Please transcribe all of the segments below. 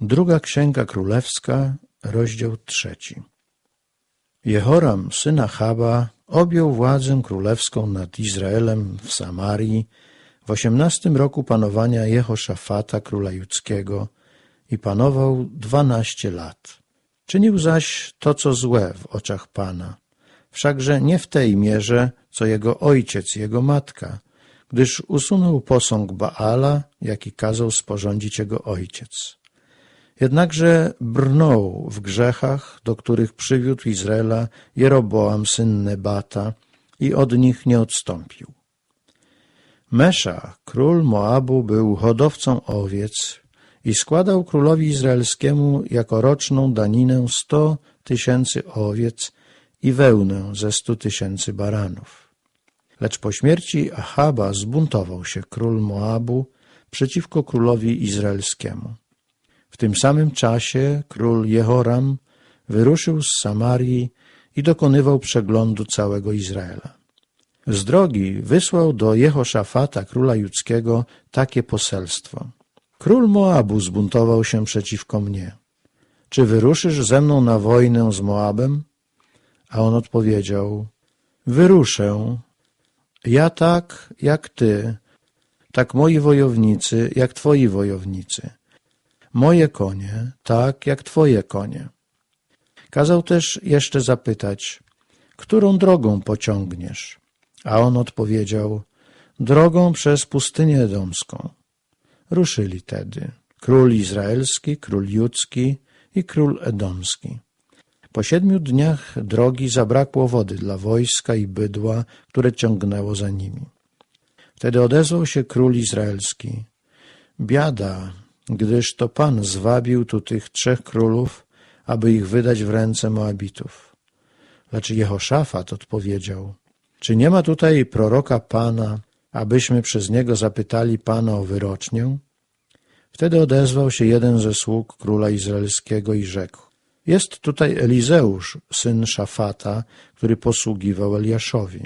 Druga Księga Królewska, rozdział trzeci. Jehoram, syn Achaba, objął władzę królewską nad Izraelem w Samarii w osiemnastym roku panowania Jehoszafata, króla judzkiego i panował dwanaście lat. Czynił zaś to, co złe w oczach Pana, wszakże nie w tej mierze, co jego ojciec jego matka, gdyż usunął posąg Baala, jaki kazał sporządzić jego ojciec. Jednakże brnął w grzechach, do których przywiódł Izraela Jeroboam syn Nebata i od nich nie odstąpił. Mesza, król Moabu, był hodowcą owiec i składał królowi izraelskiemu jako roczną daninę sto tysięcy owiec i wełnę ze stu tysięcy baranów. Lecz po śmierci Achaba zbuntował się król Moabu przeciwko królowi izraelskiemu. W tym samym czasie król Jehoram wyruszył z Samarii i dokonywał przeglądu całego Izraela. Z drogi wysłał do Jehoszafata, króla judzkiego, takie poselstwo. Król Moabu zbuntował się przeciwko mnie. Czy wyruszysz ze mną na wojnę z Moabem? A on odpowiedział, wyruszę. Ja tak, jak ty, tak moi wojownicy, jak twoi wojownicy moje konie, tak jak twoje konie. Kazał też jeszcze zapytać, którą drogą pociągniesz? A on odpowiedział, drogą przez pustynię edomską. Ruszyli tedy król izraelski, król judzki i król edomski. Po siedmiu dniach drogi zabrakło wody dla wojska i bydła, które ciągnęło za nimi. Wtedy odezwał się król izraelski. Biada, gdyż to Pan zwabił tu tych trzech królów, aby ich wydać w ręce Moabitów. Lecz Jehoszafat odpowiedział, czy nie ma tutaj proroka Pana, abyśmy przez niego zapytali Pana o wyrocznię? Wtedy odezwał się jeden ze sług króla izraelskiego i rzekł, jest tutaj Elizeusz, syn Szafata, który posługiwał Eliaszowi.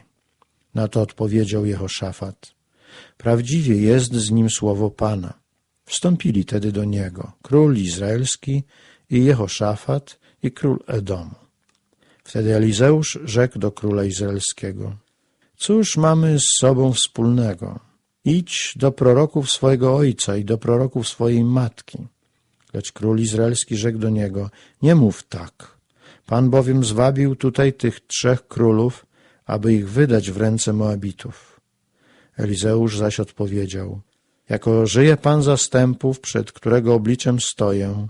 Na to odpowiedział Jehoszafat, prawdziwie jest z nim słowo Pana. Wstąpili tedy do niego król izraelski i Jehoszafat i król Edomu. Wtedy Elizeusz rzekł do króla izraelskiego, cóż mamy z sobą wspólnego? Idź do proroków swojego ojca i do proroków swojej matki. Lecz król izraelski rzekł do niego, nie mów tak. Pan bowiem zwabił tutaj tych trzech królów, aby ich wydać w ręce Moabitów. Elizeusz zaś odpowiedział, jako żyje Pan zastępów, przed którego obliczem stoję,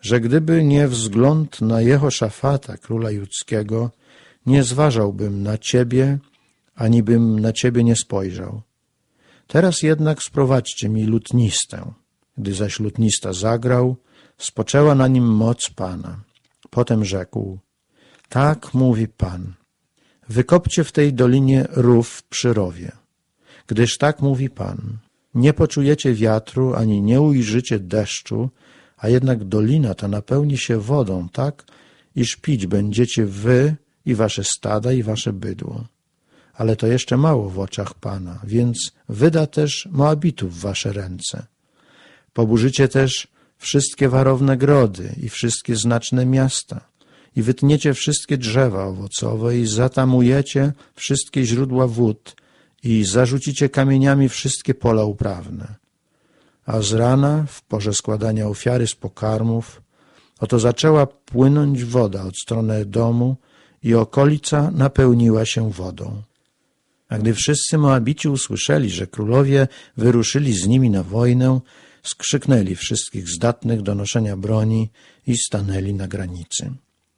że gdyby nie wzgląd na Jehoszafata, króla judzkiego, nie zważałbym na Ciebie, ani bym na Ciebie nie spojrzał. Teraz jednak sprowadźcie mi lutnistę. Gdy zaś lutnista zagrał, spoczęła na nim moc Pana. Potem rzekł, tak mówi Pan, wykopcie w tej dolinie rów przy rowie, gdyż tak mówi Pan, nie poczujecie wiatru, ani nie ujrzycie deszczu, a jednak dolina ta napełni się wodą, tak, iż pić będziecie wy i wasze stada i wasze bydło. Ale to jeszcze mało w oczach Pana, więc wyda też Moabitów w wasze ręce. Poburzycie też wszystkie warowne grody i wszystkie znaczne miasta i wytniecie wszystkie drzewa owocowe i zatamujecie wszystkie źródła wód i zarzucicie kamieniami wszystkie pola uprawne. A z rana, w porze składania ofiary z pokarmów, oto zaczęła płynąć woda od strony domu i okolica napełniła się wodą. A gdy wszyscy Moabici usłyszeli, że królowie wyruszyli z nimi na wojnę, skrzyknęli wszystkich zdatnych do noszenia broni i stanęli na granicy.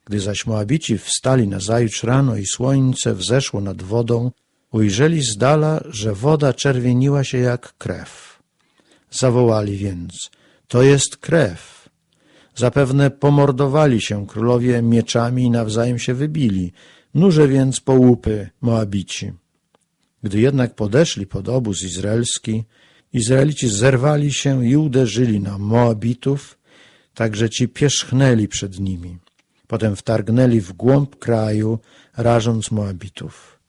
Gdy zaś Moabici wstali na zajutrz rano i słońce wzeszło nad wodą, Ujrzeli z dala, że woda czerwieniła się jak krew. Zawołali więc, to jest krew. Zapewne pomordowali się królowie mieczami i nawzajem się wybili. Nurze więc po łupy Moabici. Gdy jednak podeszli pod obóz izraelski, Izraelici zerwali się i uderzyli na Moabitów, tak że ci pierzchnęli przed nimi. Potem wtargnęli w głąb kraju, rażąc Moabitów.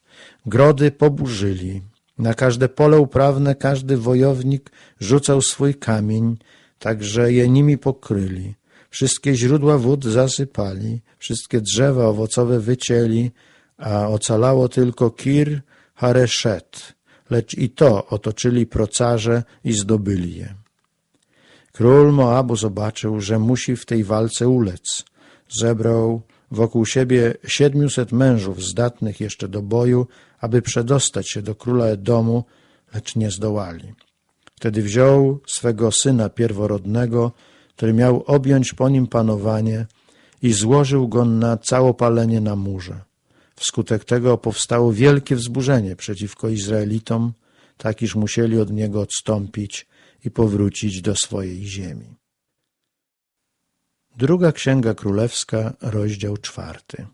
Grody poburzyli. Na każde pole uprawne każdy wojownik rzucał swój kamień, także je nimi pokryli. Wszystkie źródła wód zasypali, wszystkie drzewa owocowe wycięli, a ocalało tylko Kir Hareszet, lecz i to otoczyli procarze i zdobyli je. Król Moabu zobaczył, że musi w tej walce ulec. Zebrał wokół siebie siedmiuset mężów zdatnych jeszcze do boju, aby przedostać się do króla Edomu, lecz nie zdołali. Wtedy wziął swego syna pierworodnego, który miał objąć po nim panowanie i złożył go na całopalenie na murze. Wskutek tego powstało wielkie wzburzenie przeciwko Izraelitom, tak iż musieli od niego odstąpić i powrócić do swojej ziemi. Druga Księga Królewska, rozdział czwarty.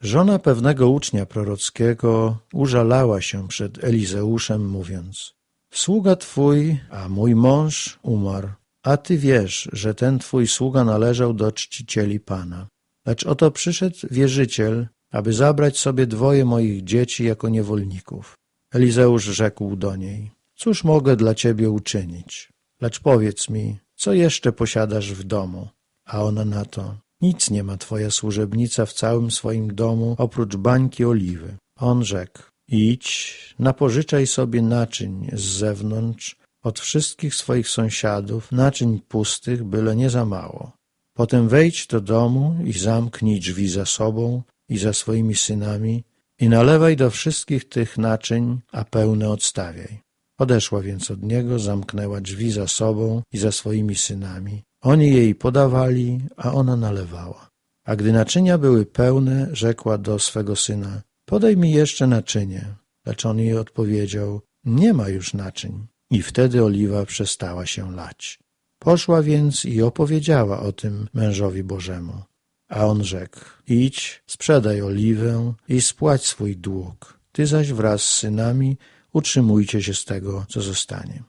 Żona pewnego ucznia prorockiego użalała się przed Elizeuszem, mówiąc Sługa twój, a mój mąż umarł, a ty wiesz, że ten twój sługa należał do czcicieli Pana. Lecz oto przyszedł wierzyciel, aby zabrać sobie dwoje moich dzieci jako niewolników. Elizeusz rzekł do niej, cóż mogę dla ciebie uczynić? Lecz powiedz mi, co jeszcze posiadasz w domu? A ona na to, nic nie ma twoja służebnica w całym swoim domu, oprócz bańki oliwy. On rzekł, idź, napożyczaj sobie naczyń z zewnątrz, od wszystkich swoich sąsiadów, naczyń pustych, byle nie za mało. Potem wejdź do domu i zamknij drzwi za sobą i za swoimi synami i nalewaj do wszystkich tych naczyń, a pełne odstawiaj. Odeszła więc od niego, zamknęła drzwi za sobą i za swoimi synami. Oni jej podawali, a ona nalewała. A gdy naczynia były pełne, rzekła do swego syna, podaj mi jeszcze naczynie. Lecz on jej odpowiedział, nie ma już naczyń. I wtedy oliwa przestała się lać. Poszła więc i opowiedziała o tym mężowi Bożemu. A on rzekł, idź, sprzedaj oliwę i spłać swój dług. Ty zaś wraz z synami utrzymujcie się z tego, co zostanie.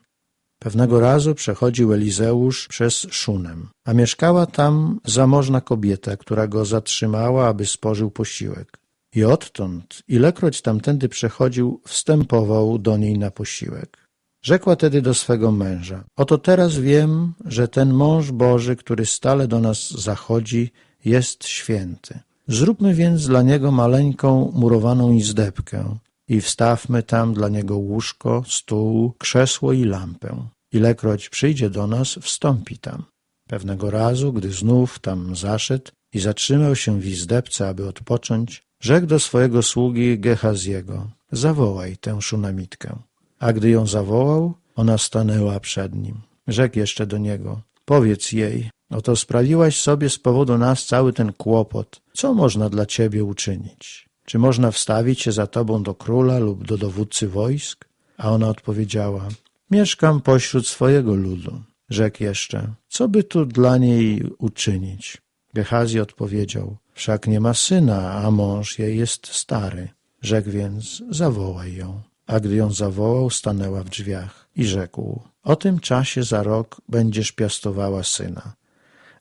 Pewnego razu przechodził Elizeusz przez Szunem, a mieszkała tam zamożna kobieta, która go zatrzymała, aby spożył posiłek. I odtąd, ilekroć tamtędy przechodził, wstępował do niej na posiłek. Rzekła tedy do swego męża, oto teraz wiem, że ten mąż Boży, który stale do nas zachodzi, jest święty. Zróbmy więc dla niego maleńką murowaną izdebkę i wstawmy tam dla niego łóżko, stół, krzesło i lampę. Ilekroć przyjdzie do nas, wstąpi tam. Pewnego razu, gdy znów tam zaszedł i zatrzymał się w izdebce, aby odpocząć, rzekł do swojego sługi Gehaziego, zawołaj tę szunamitkę. A gdy ją zawołał, ona stanęła przed nim. Rzekł jeszcze do niego, powiedz jej, oto sprawiłaś sobie z powodu nas cały ten kłopot. Co można dla ciebie uczynić? Czy można wstawić się za tobą do króla lub do dowódcy wojsk? A ona odpowiedziała, mieszkam pośród swojego ludu. Rzekł jeszcze, co by tu dla niej uczynić? Gehazi odpowiedział, wszak nie ma syna, a mąż jej jest stary. Rzekł więc, zawołaj ją. A gdy ją zawołał, stanęła w drzwiach i rzekł, o tym czasie za rok będziesz piastowała syna.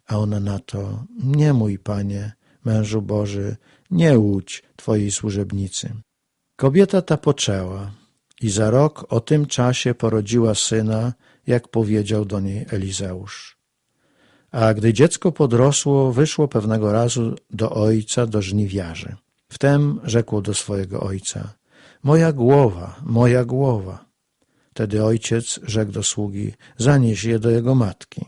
A ona na to, nie mój panie, mężu Boży, nie łudź twojej służebnicy. Kobieta ta poczęła i za rok o tym czasie porodziła syna, jak powiedział do niej Elizeusz. A gdy dziecko podrosło, wyszło pewnego razu do ojca, do żniwiarzy. Wtem rzekło do swojego ojca, moja głowa, moja głowa. Wtedy ojciec rzekł do sługi, zanieś je do jego matki.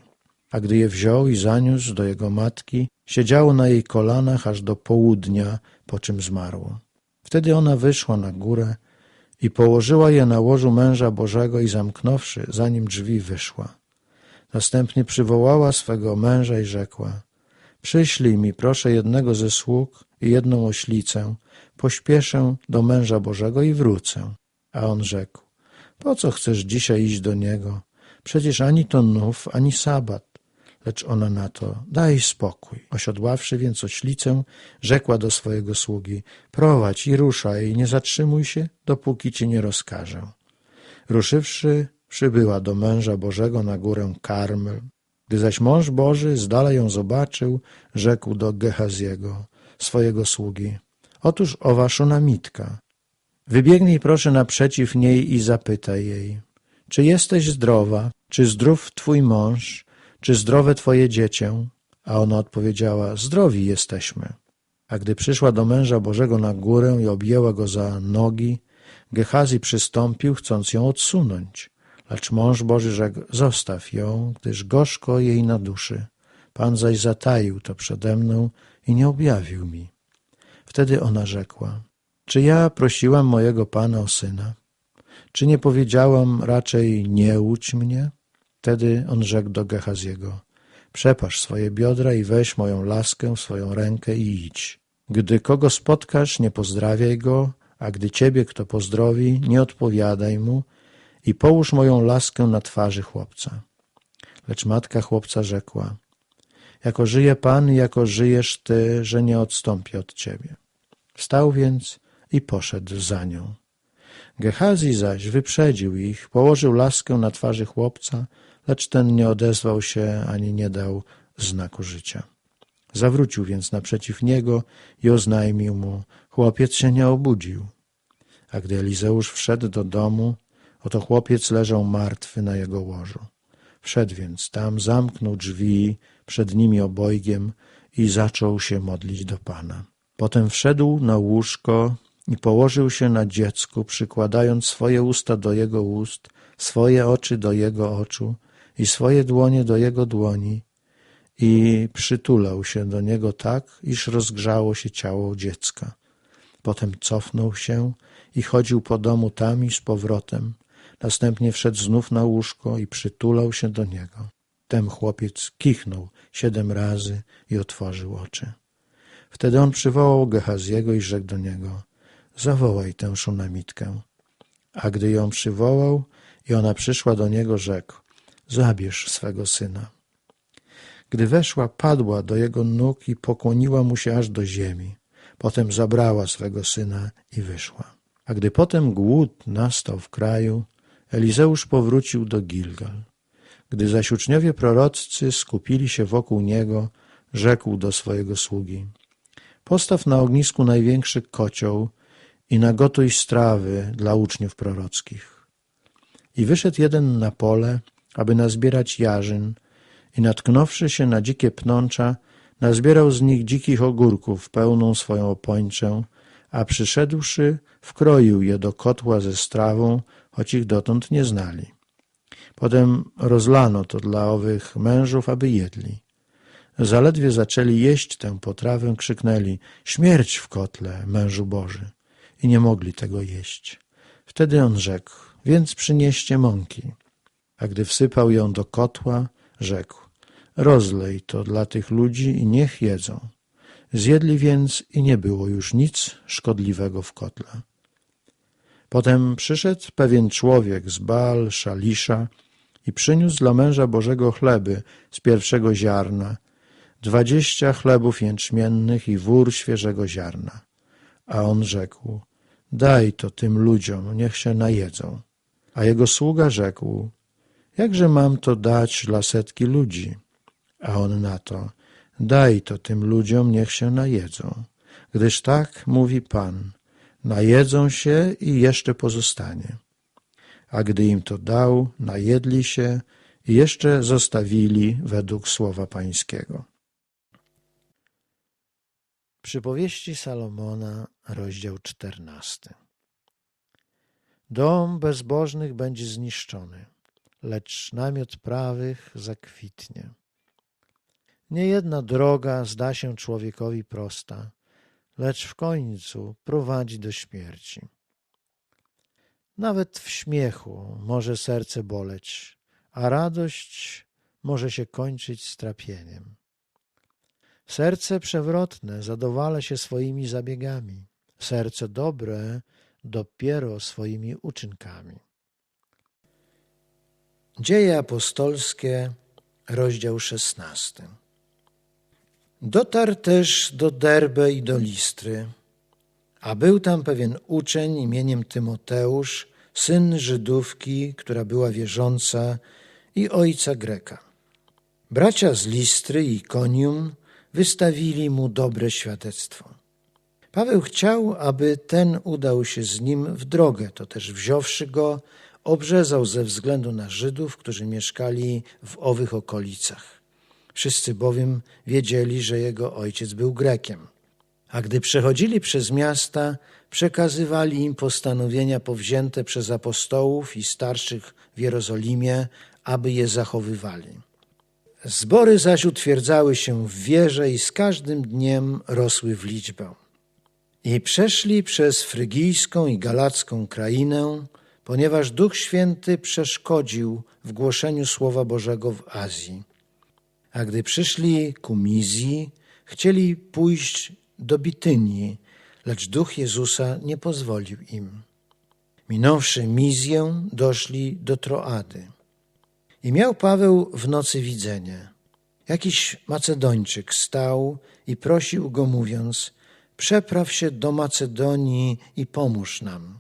A gdy je wziął i zaniósł do jego matki, siedziało na jej kolanach aż do południa, po czym zmarło. Wtedy ona wyszła na górę i położyła je na łożu męża Bożego i zamknąwszy, zanim drzwi wyszła. Następnie przywołała swego męża i rzekła, przyślij mi proszę jednego ze sług i jedną oślicę, pośpieszę do męża Bożego i wrócę. A on rzekł, po co chcesz dzisiaj iść do niego? Przecież ani to nów, ani sabat. Lecz ona na to, daj spokój. Osiodławszy więc oślicę, rzekła do swojego sługi, prowadź i ruszaj, nie zatrzymuj się, dopóki ci nie rozkażę. Ruszywszy, przybyła do męża Bożego na górę Karmel. Gdy zaś mąż Boży z dala ją zobaczył, rzekł do Gehaziego, swojego sługi, otóż owa szunamitka. Wybiegnij proszę naprzeciw niej i zapytaj jej, czy jesteś zdrowa, czy zdrów twój mąż, czy zdrowe twoje dziecię? A ona odpowiedziała, zdrowi jesteśmy. A gdy przyszła do męża Bożego na górę i objęła go za nogi, Gehazi przystąpił, chcąc ją odsunąć. Lecz mąż Boży rzekł, zostaw ją, gdyż gorzko jej na duszy. Pan zaś zataił to przede mną i nie objawił mi. Wtedy ona rzekła, czy ja prosiłam mojego Pana o syna? Czy nie powiedziałam raczej nie łudź mnie? Wtedy on rzekł do Gehaziego, przepasz swoje biodra i weź moją laskę w swoją rękę i idź. Gdy kogo spotkasz, nie pozdrawiaj go, a gdy ciebie kto pozdrowi, nie odpowiadaj mu i połóż moją laskę na twarzy chłopca. Lecz matka chłopca rzekła, jako żyje Pan jako żyjesz Ty, że nie odstąpię od Ciebie. Wstał więc i poszedł za nią. Gehazi zaś wyprzedził ich, położył laskę na twarzy chłopca, lecz ten nie odezwał się ani nie dał znaku życia. Zawrócił więc naprzeciw niego i oznajmił mu, chłopiec się nie obudził. A gdy Elizeusz wszedł do domu, oto chłopiec leżał martwy na jego łożu. Wszedł więc tam, zamknął drzwi przed nimi obojgiem i zaczął się modlić do Pana. Potem wszedł na łóżko i położył się na dziecku, przykładając swoje usta do jego ust, swoje oczy do jego oczu i swoje dłonie do jego dłoni i przytulał się do niego tak, iż rozgrzało się ciało dziecka. Potem cofnął się i chodził po domu tam i z powrotem. Następnie wszedł znów na łóżko i przytulał się do niego. Tem chłopiec kichnął siedem razy i otworzył oczy. Wtedy on przywołał Gehaziego i rzekł do niego, zawołaj tę szunamitkę. A gdy ją przywołał i ona przyszła do niego, rzekł, zabierz swego syna. Gdy weszła, padła do jego nóg i pokłoniła mu się aż do ziemi. Potem zabrała swego syna i wyszła. A gdy potem głód nastał w kraju, Elizeusz powrócił do Gilgal. Gdy zaś uczniowie proroccy skupili się wokół niego, rzekł do swojego sługi Postaw na ognisku największy kocioł i nagotuj strawy dla uczniów prorockich. I wyszedł jeden na pole, aby nazbierać jarzyn i natknąwszy się na dzikie pnącza, nazbierał z nich dzikich ogórków pełną swoją opończę, a przyszedłszy, wkroił je do kotła ze strawą, choć ich dotąd nie znali. Potem rozlano to dla owych mężów, aby jedli. Zaledwie zaczęli jeść tę potrawę, krzyknęli śmierć w kotle, mężu Boży. I nie mogli tego jeść. Wtedy on rzekł, więc przynieście mąki. A gdy wsypał ją do kotła, rzekł, rozlej to dla tych ludzi i niech jedzą. Zjedli więc i nie było już nic szkodliwego w kotle. Potem przyszedł pewien człowiek z Baal, Szalisza i przyniósł dla męża Bożego chleby z pierwszego ziarna, dwadzieścia chlebów jęczmiennych i wór świeżego ziarna. A on rzekł, daj to tym ludziom, niech się najedzą. A jego sługa rzekł, jakże mam to dać dla setki ludzi? A on na to, daj to tym ludziom, niech się najedzą. Gdyż tak mówi Pan, najedzą się i jeszcze pozostanie. A gdy im to dał, najedli się i jeszcze zostawili według słowa Pańskiego. Przypowieści Salomona, rozdział czternasty. Dom bezbożnych będzie zniszczony, lecz namiot prawych zakwitnie. Niejedna droga zda się człowiekowi prosta, lecz w końcu prowadzi do śmierci. Nawet w śmiechu może serce boleć, a radość może się kończyć strapieniem. Serce przewrotne zadowala się swoimi zabiegami, serce dobre dopiero swoimi uczynkami. Dzieje apostolskie, rozdział szesnasty. Dotarł też do Derbe i do Listry, a był tam pewien uczeń imieniem Tymoteusz, syn Żydówki, która była wierząca i ojca Greka. Bracia z Listry i Konium wystawili mu dobre świadectwo. Paweł chciał, aby ten udał się z nim w drogę, to też wziąwszy go, obrzezał ze względu na Żydów, którzy mieszkali w owych okolicach. Wszyscy bowiem wiedzieli, że jego ojciec był Grekiem. A gdy przechodzili przez miasta, przekazywali im postanowienia powzięte przez apostołów i starszych w Jerozolimie, aby je zachowywali. Zbory zaś utwierdzały się w wierze i z każdym dniem rosły w liczbę. I przeszli przez frygijską i galacką krainę, ponieważ Duch Święty przeszkodził w głoszeniu Słowa Bożego w Azji. A gdy przyszli ku Mizji, chcieli pójść do Bitynii, lecz Duch Jezusa nie pozwolił im. Minąwszy Mizję, doszli do Troady. I miał Paweł w nocy widzenie. Jakiś Macedończyk stał i prosił go, mówiąc: Przepraw się do Macedonii i pomóż nam.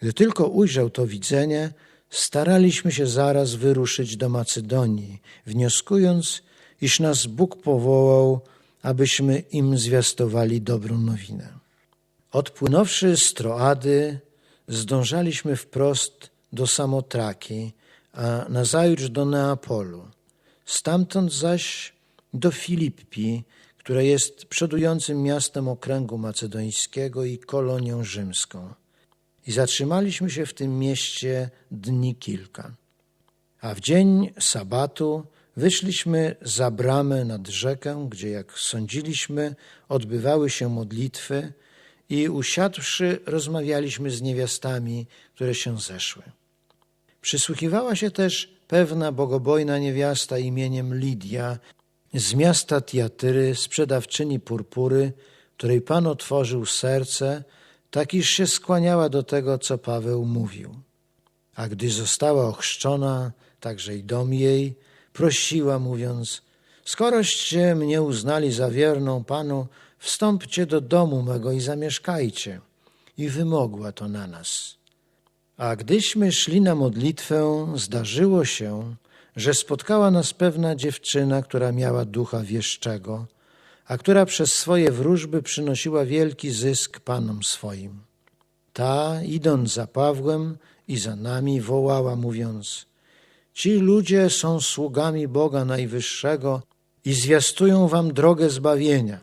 Gdy tylko ujrzał to widzenie, staraliśmy się zaraz wyruszyć do Macedonii, wnioskując, iż nas Bóg powołał, abyśmy im zwiastowali dobrą nowinę. Odpłynąwszy z Troady, zdążaliśmy wprost do Samotraki, a nazajutrz do Neapolu. Stamtąd zaś do Filippi, które jest przodującym miastem okręgu macedońskiego i kolonią rzymską. I zatrzymaliśmy się w tym mieście dni kilka. A w dzień sabatu wyszliśmy za bramę nad rzekę, gdzie, jak sądziliśmy, odbywały się modlitwy i usiadłszy rozmawialiśmy z niewiastami, które się zeszły. Przysłuchiwała się też pewna bogobojna niewiasta imieniem Lidia z miasta Tiatyry, sprzedawczyni purpury, której Pan otworzył serce, tak iż się skłaniała do tego, co Paweł mówił. A gdy została ochrzczona, także i dom jej, prosiła, mówiąc, skoroście mnie uznali za wierną Panu, wstąpcie do domu mego i zamieszkajcie. I wymogła to na nas. A gdyśmy szli na modlitwę, zdarzyło się, że spotkała nas pewna dziewczyna, która miała ducha wieszczego, a która przez swoje wróżby przynosiła wielki zysk panom swoim. Ta, idąc za Pawłem i za nami, wołała, mówiąc: Ci ludzie są sługami Boga Najwyższego i zwiastują wam drogę zbawienia.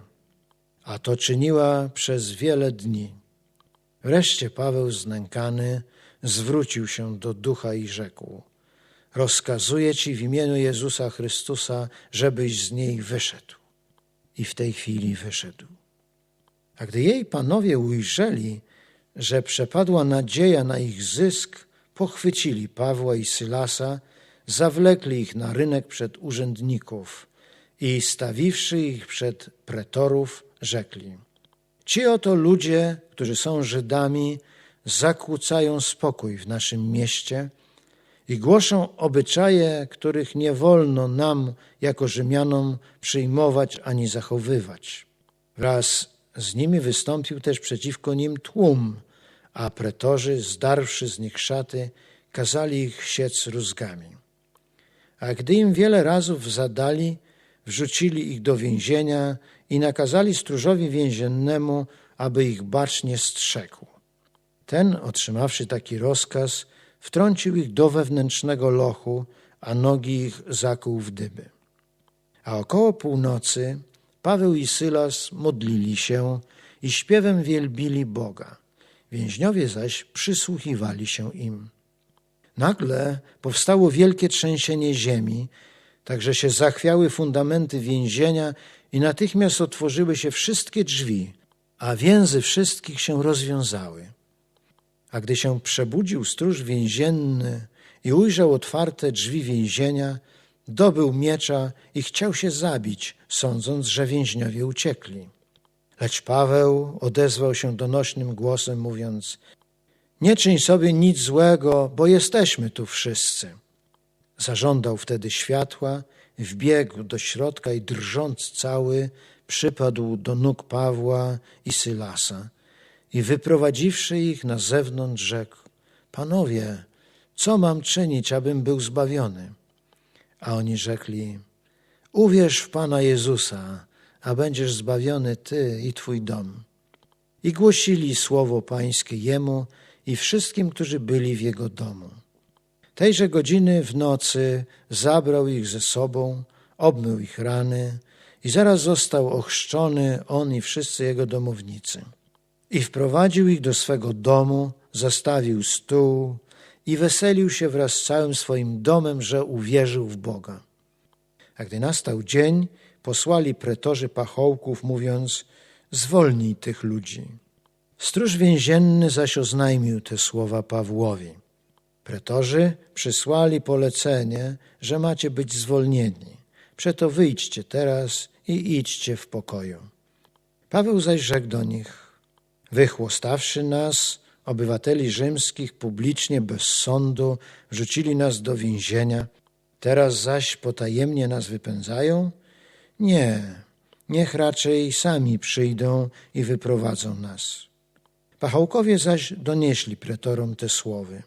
A to czyniła przez wiele dni. Wreszcie Paweł, znękany, zwrócił się do ducha i rzekł: Rozkazuję ci w imieniu Jezusa Chrystusa, żebyś z niej wyszedł. I w tej chwili wyszedł. A gdy jej panowie ujrzeli, że przepadła nadzieja na ich zysk, pochwycili Pawła i Sylasa, zawlekli ich na rynek przed urzędników i stawiwszy ich przed pretorów, rzekli: Ci oto ludzie, którzy są Żydami, zakłócają spokój w naszym mieście i głoszą obyczaje, których nie wolno nam, jako Rzymianom, przyjmować ani zachowywać. Wraz z nimi wystąpił też przeciwko nim tłum, a pretorzy, zdarwszy z nich szaty, kazali ich siec rózgami. A gdy im wiele razów zadali, wrzucili ich do więzienia i nakazali stróżowi więziennemu, aby ich bacznie strzegł. Ten, otrzymawszy taki rozkaz, wtrącił ich do wewnętrznego lochu, a nogi ich zakuł w dyby. A około północy Paweł i Sylas modlili się i śpiewem wielbili Boga. Więźniowie zaś przysłuchiwali się im. Nagle powstało wielkie trzęsienie ziemi, tak że się zachwiały fundamenty więzienia i natychmiast otworzyły się wszystkie drzwi, a więzy wszystkich się rozwiązały. A gdy się przebudził stróż więzienny i ujrzał otwarte drzwi więzienia, dobył miecza i chciał się zabić, sądząc, że więźniowie uciekli. Lecz Paweł odezwał się donośnym głosem, mówiąc: Nie czyń sobie nic złego, bo jesteśmy tu wszyscy. Zażądał wtedy światła, wbiegł do środka i drżąc cały, przypadł do nóg Pawła i Sylasa i wyprowadziwszy ich na zewnątrz, rzekł: Panowie, co mam czynić, abym był zbawiony? A oni rzekli: Uwierz w Pana Jezusa, a będziesz zbawiony ty i twój dom. I głosili słowo Pańskie jemu i wszystkim, którzy byli w jego domu. Tejże godziny w nocy zabrał ich ze sobą, obmył ich rany i zaraz został ochrzczony on i wszyscy jego domownicy. I wprowadził ich do swego domu, zastawił stół i weselił się wraz z całym swoim domem, że uwierzył w Boga. A gdy nastał dzień, posłali pretorzy pachołków, mówiąc: Zwolnij tych ludzi. Stróż więzienny zaś oznajmił te słowa Pawłowi. Pretorzy przysłali polecenie, że macie być zwolnieni. Przeto wyjdźcie teraz i idźcie w pokoju. Paweł zaś rzekł do nich: Wychłostawszy nas, obywateli rzymskich, publicznie bez sądu, wrzucili nas do więzienia, teraz zaś potajemnie nas wypędzają? Nie, niech raczej sami przyjdą i wyprowadzą nas. Pachołkowie zaś donieśli pretorom te słowy.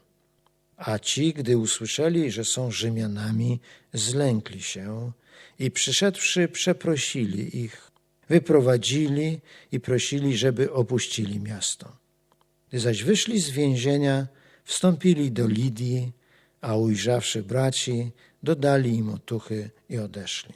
A ci, gdy usłyszeli, że są Rzymianami, zlękli się i przyszedłszy przeprosili ich, wyprowadzili i prosili, żeby opuścili miasto. Gdy zaś wyszli z więzienia, wstąpili do Lidii, a ujrzawszy braci, dodali im otuchy i odeszli.